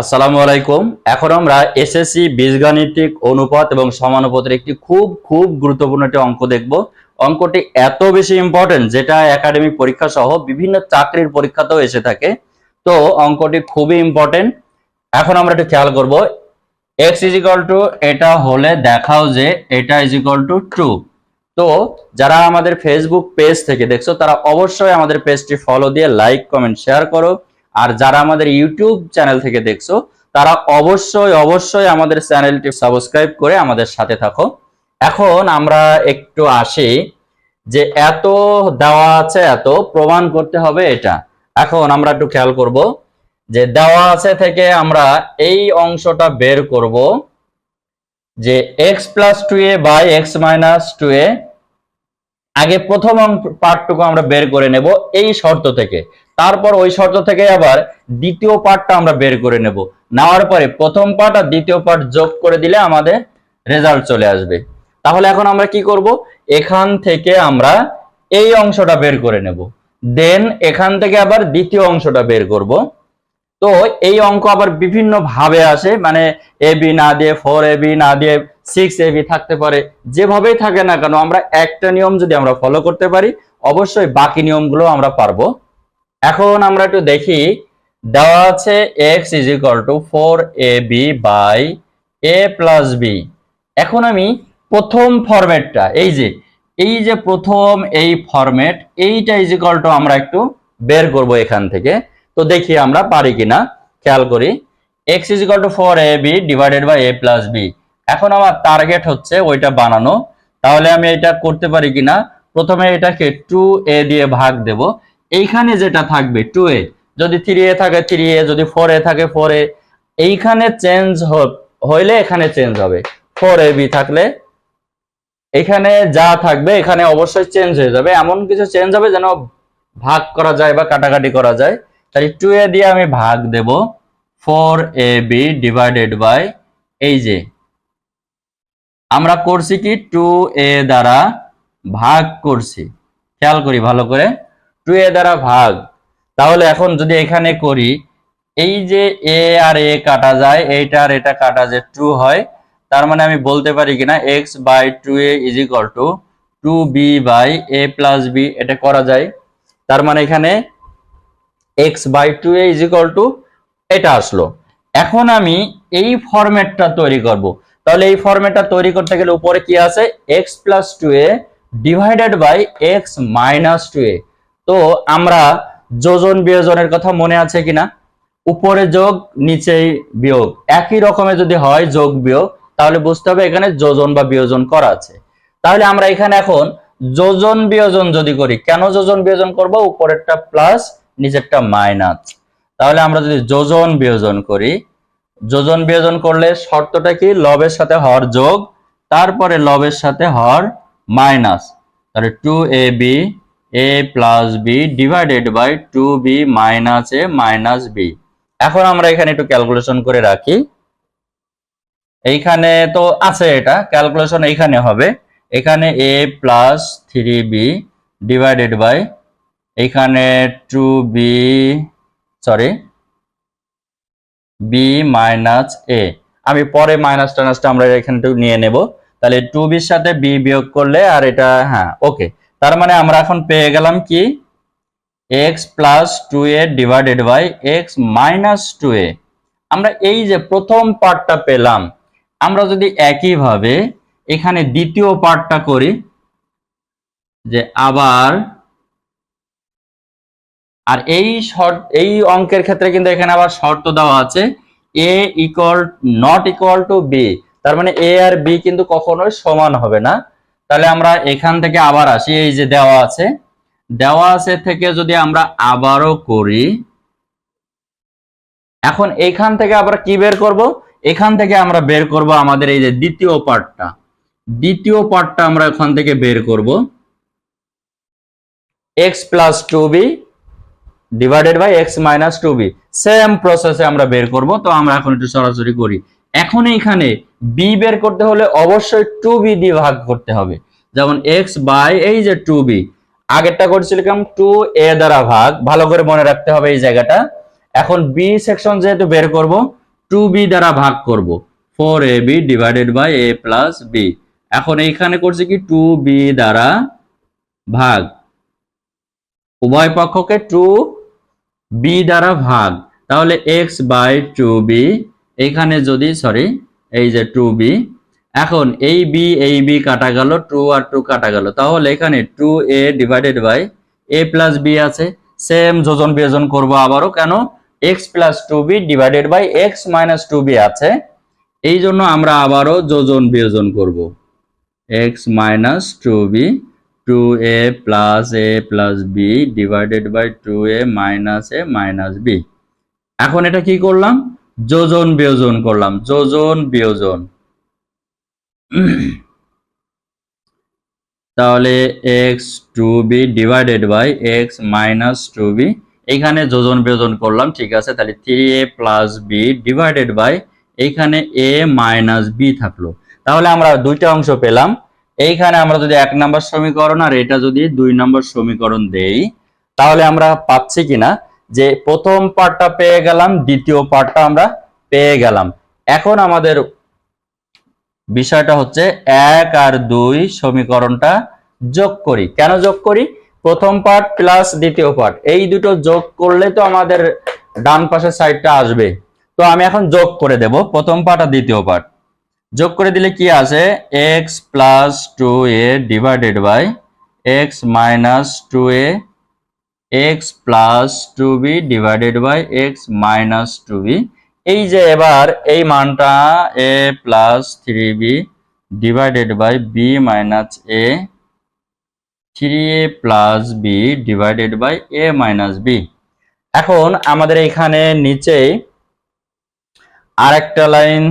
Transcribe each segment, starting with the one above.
আসসালামু আলাইকুম। এখন আমরা এসএসসি বীজগাণিতিক অনুপাত এবং সমানুপাতের একটি খুব খুব গুরুত্বপূর্ণ একটি অঙ্ক দেখব। অঙ্কটি এত বেশি ইম্পর্টেন্ট যেটা একাডেমিক পরীক্ষা সহ বিভিন্ন চাকরির পরীক্ষাতেও এসে থাকে। তো অঙ্কটি খুবই ইম্পর্টেন্ট এখন আমরা একটু খেয়াল করব। এক্স ইজ ইকাল টু এটা হলে দেখাও যে এটা ইজ ইকাল টু ট্রু তো যারা আমাদের ফেসবুক পেজ থেকে দেখছ, তারা অবশ্যই আমাদের পেজটি ফলো দিয়ে লাইক কমেন্ট শেয়ার করো। আর যারা আমাদের ইউটিউব চ্যানেল থেকে দেখছ, তারা অবশ্যই অবশ্যই আমাদের চ্যানেলটি সাবস্ক্রাইব করে আমাদের সাথে থাকো। এখন আমরা একটু আসি যে এত দেওয়া আছে, এত প্রমাণ করতে হবে এটা। এখন আমরা একটু খেয়াল করব যে দেওয়া আছে থেকে আমরা এই অংশটা বের করব যে X plus two A by X minus two A আগে প্রথম পার্টটুকু আমরা বের করে নেব এই শর্ত থেকে। তারপর ওই শর্ত থেকে আবার দ্বিতীয় পার্টটা আমরা বের করে নেব। নেওয়ার পরে প্রথম পার্ট আর দ্বিতীয় পার্ট যোগ করে দিলে আমাদের রেজাল্ট চলে আসবে। তাহলে এখন আমরা কি করব? এখান থেকে আমরা এই অংশটা বের করে নেব। দেন এখান থেকে আবার দ্বিতীয় অংশটা বের করব। তো এই অঙ্ক আবার বিভিন্ন ভাবে আসে মানে এ বি না দিয়ে ফোর এ বি না দিয়ে সিক্স এ বি থাকতে পারে। যেভাবেই থাকে না কেন, আমরা একটা নিয়ম যদি আমরা ফলো করতে পারি, অবশ্যই বাকি নিয়মগুলো আমরা পারব। এখন আমরা একটু দেখি, দেওয়া আছে X is equal to four A B by A plus B এখন আমি প্রথম ফরম্যাটটা, এই যে এই যে প্রথম এই ফরম্যাট, এইটা ইজ ইকাল টু আমরা একটু বের করব এখান থেকে। তো দেখি আমরা পারি কিনা, খেয়াল করি। X is equal to four A B divided by A plus B এখন আমার টার্গেট হচ্ছে ওইটা বানানো। তাহলে আমি এটা করতে পারি কিনা, প্রথমে এটাকে টু এ দিয়ে ভাগ দেব। এইখানে যেটা থাকবে টু এ যদি থ্রি এ থাকে থ্রি এ যদি ফোর এ থাকে ফোর এ এইখানে চেঞ্জ হইলে এখানে চেঞ্জ হবে। ফোর এ বি থাকলে এখানে যা থাকবে, এখানে অবশ্যই চেঞ্জ হয়ে যাবে। এমন কিছু চেঞ্জ হবে যেন ভাগ করা যায় বা কাটাকাটি করা যায়। তাই টু এ দিয়ে আমি ভাগ দেব। Four A B divided by এই যে, আমরা করছি কি? টু এ দ্বারা ভাগ করছি। খেয়াল করি ভালো করে। টু এ দ্বারা ভাগ। তাহলে এখন যদি এখানে করি, এই যে এ আর এ কাটা যায়, এইটা আর এটা কাটা যায় টু হয়, তার মানে আমি বলতে পারি কিনা X by two A is equal to two B by A plus B এটা করা যায়। তার মানে এখানে X by two A is equal to এটা আসলো। এখন আমি এই ফরম্যাটটা তৈরি করব। তাহলে এই ফরম্যাটটা তৈরি করতে গেলে উপরে কি আছে? X plus two A divided by X minus two A তো আমরা যোজন বিয়োজনের কথা মনে আছে কিনা? উপরে যোগ, নিচেই বিয়োগ। একই রকমের যদি হয় যোগ, বিয়োগ, তাহলে বুঝতে হবে এখানে যোজন বা বিয়োজন করা আছে। তাহলে আমরা এখানে এখন যোজন, বিয়োজন যদি করি, কেন যোজন, বিয়োজন করব? উপরেরটা প্লাস নিচেরটা মাইনাস তাহলে আমরা যদি যোজন, বিয়োজন করি, যোজন, বিয়োজন করলে শর্তটা কি? লবের সাথে হর যোগ, তারপরে লবের সাথে হর মাইনাস তাহলে two A B A plus B divided by two B minus A minus B এখন আমরা এখানে একটু ক্যালকুলেশন করে রাখি। এইখানে তো আছে এটা ক্যালকুলেশন এইখানে হবে। এখানে A plus three B divided by এখানে two B sorry B minus A আমি পরে মাইনাস টাইনাসটা আমরা এখানে নিয়ে নেব। তাহলে টু বির সাথে বি বিয়োগ করলে আর এটা হ্যাঁ ওকে তার মানে আমরা এখন পেয়ে গেলাম কি? X plus two A divided by X minus two A আমরা এই যে প্রথম পার্টটা পেলাম, আমরা যদি একইভাবে এখানে দ্বিতীয় পার্টটা করি, যে আবার, আর এই শর্ত, এই অঙ্কের ক্ষেত্রে কিন্তু এখানে আবার শর্ত দেওয়া আছে A equal not equal to B তার মানে এ আর বি কিন্তু কখনোই সমান হবে না। তাহলে আমরা এখান থেকে আবার আসি, এই যে দেওয়া আছে। দেওয়া আছে থেকে যদি আমরা আবারও করি, এখন এখান থেকে আবার কি বের করব? এখান থেকে আমরা বের করব আমাদের এই যে দ্বিতীয় পার্টটা। দ্বিতীয় পার্টটা আমরা এখান থেকে বের করব। X plus two B divided by X minus two B same প্রসেসে আমরা বের করব, তো আমরা এখন একটু সরাসরি করি। এখন এখানে বি বের করতে হলে অবশ্যই টু বি দিয়ে ভাগ করতে হবে। যেমন এক্স বাই এই যে টু বি আগেরটা করছিলাম টু এ দ্বারা ভাগ, ভালো করে মনে রাখতে হবে এই জায়গাটা। এখন বি সেকশন যেহেতু বের করব টু বি দ্বারা ভাগ করব। Four A B divided by A plus B এখন এইখানে করছি কি টু বি দ্বারা ভাগ। উভয় পক্ষকে টু বি দ্বারা ভাগ। তাহলে এক্স বাই টু বি এইখানে যদি সরি এই যে টু বি, এখন এই বি এই বি কাটা গেল, টু আর টু কাটা গেল। তাহলে এখানে two A divided by A plus B আছে। সেম যোজন বিয়োজন করব আবারও, কেন? X plus two B divided by X minus two B আছে। এই জন্য আমরা আবারও যোজন বিয়োজন করব। X minus two B, two A plus A plus B divided by two A minus A minus B. এখন এটা কি করলাম? যোজন বিয়োজন করলাম, যোজন বিয়োজন। তাহলে X two B divided by X minus two B এইখানে যোজন বিয়োজন করলাম, ঠিক আছে? তাহলে three A plus B divided by এইখানে এ মাইনাস বি থাকল। তাহলে আমরা দুইটা অংশ পেলাম। এইখানে আমরা যদি এক নম্বর সমীকরণ আর এটা যদি দুই নম্বর সমীকরণ দেই, তাহলে আমরা পাচ্ছি কিনা? যে প্রথম পার্টটা পেয়ে গেলাম, দ্বিতীয় পার্টটা আমরা পেয়ে গেলাম। এখন আমাদের বিষয়টা হচ্ছে এক আর দুই সমীকরণটা যোগ করি। কেন যোগ করি? প্রথম পার্ট প্লাস দ্বিতীয় পার্ট। এই দুটো যোগ করলে তো আমাদের ডান পাশের সাইডটা আসবে। তো আমি এখন যোগ করে দেব, প্রথম পার্ট আর দ্বিতীয় পার্ট। যোগ করে দিলে কি আছে X plus two A divided by X minus two A X plus two B divided by X minus two B এই যে এবার এই মানটা A plus three B divided by B minus A three A plus B divided by A minus B এখন আমাদের এখানে নিচে আরেকটা লাইন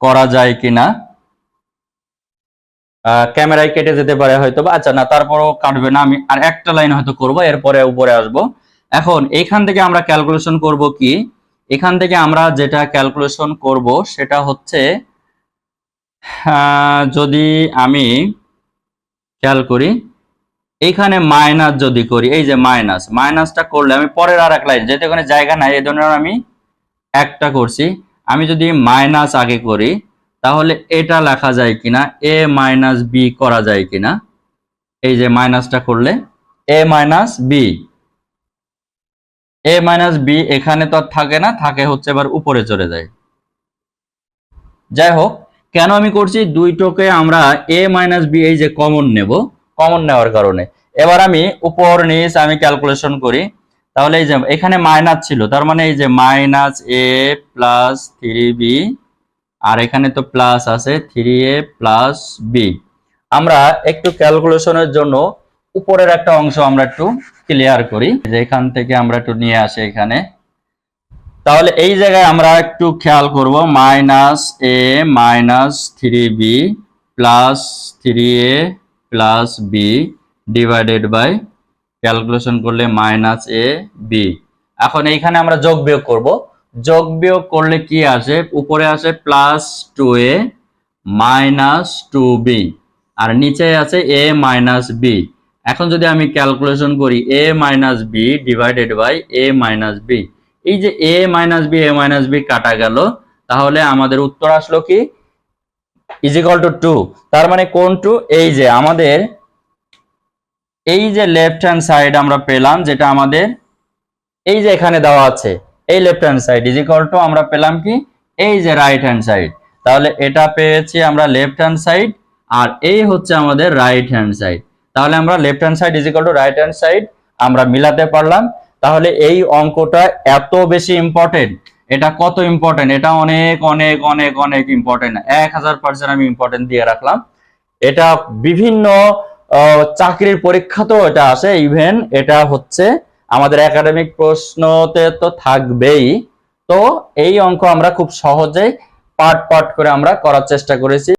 করা যায় কিনা? ক্যামেরায় কেটে যেতে পারে হয়তো বা। আচ্ছা না, তারপরও কাটবে না। আমি আর একটা লাইন হয়তো করব, এরপরে উপরে আসব। এখন, এইখান থেকে আমরা ক্যালকুলেশন করব কি? এখান থেকে আমরা যেটা ক্যালকুলেশন করব, সেটা হচ্ছে যদি আমি খেয়াল করি এইখানে মাইনাস যদি করি, এই যে মাইনাস মাইনাসটা করলে আমি পরের আর এক লাইন যেহেতু এখানে জায়গা নাই, এই ধরনের আমি একটা করছি। আমি যদি মাইনাস আগে করি তাহলে এটা লেখা যায় কিনা? এ মাইনাস বি করা যায় কিনা? এই যে মাইনাসটা করলে A minus B A minus B এখানে তো থাকে না, থাকে হচ্ছে এবার উপরে চলে যায়। যাই হোক, কেন আমি করছি? দুইটোকে আমরা এ মাইনাস বি এই যে কমন নেব কমন নেওয়ার কারণে। এবার আমি উপর, নিচ আমি ক্যালকুলেশন করি। তাহলে এই যে এখানে মাইনাস ছিল, তার মানে এই যে minus A plus three B আর এখানে তো প্লাস আছে থ্রি এ প্লাস বি আমরা একটু ক্যালকুলেশনের জন্য উপরের একটা অংশ আমরা একটু ক্লিয়ার করি যে এখান থেকে আমরা একটু নিয়ে আসি এখানে। তাহলে এই জায়গায় আমরা একটু খেয়াল করব minus A minus three B plus three A plus B divided by calculation করলে মাইনাস এ বি এখন এইখানে আমরা যোগ বিয়োগ করব যোগ বিয়োগ করলে কি আসে? উপরে আসে plus two A minus two B আর নিচে আছে এ মাইনাস বি এখন যদি আমি ক্যালকুলেশন করি A minus B divided by A minus B এই যে A minus B A minus B কাটা গেল, তাহলে আমাদের উত্তর আসলো কি? ইজিক্যাল টু টু তার মানে কোন টু এই যে আমাদের, এই যে লেফট হ্যান্ড সাইড আমরা পেলাম, যেটা আমাদের, এই যে এখানে দেওয়া আছে এই left hand side is equal to আমরা পেলাম কি? এই যে রাইট হ্যান্ড সাইড তাহলে এটা পেয়েছি আমরা লেফট হ্যান্ড সাইড আর এই হচ্ছে আমাদের রাইট হ্যান্ড সাইড তাহলে আমরা left hand side is equal to right hand side আমরা মিলাতে পারলাম। তাহলে এই অঙ্কটা এত বেশি ইম্পর্টেন্ট এটা কত ইম্পর্টেন্ট এটা অনেক অনেক অনেক অনেক ইম্পর্টেন্ট এক হাজার পার্সেন্ট আমি ইম্পর্টেন্ট দিয়ে রাখলাম। এটা বিভিন্ন চাকরির পরীক্ষাতেও এটা আসে ইভেন এটা হচ্ছে আমাদের একাডেমিক প্রশ্নতে তো থাকবেই। তো এই অঙ্ক আমরা খুব সহজেই পার্ট পার্ট করে আমরা করার চেষ্টা করেছি।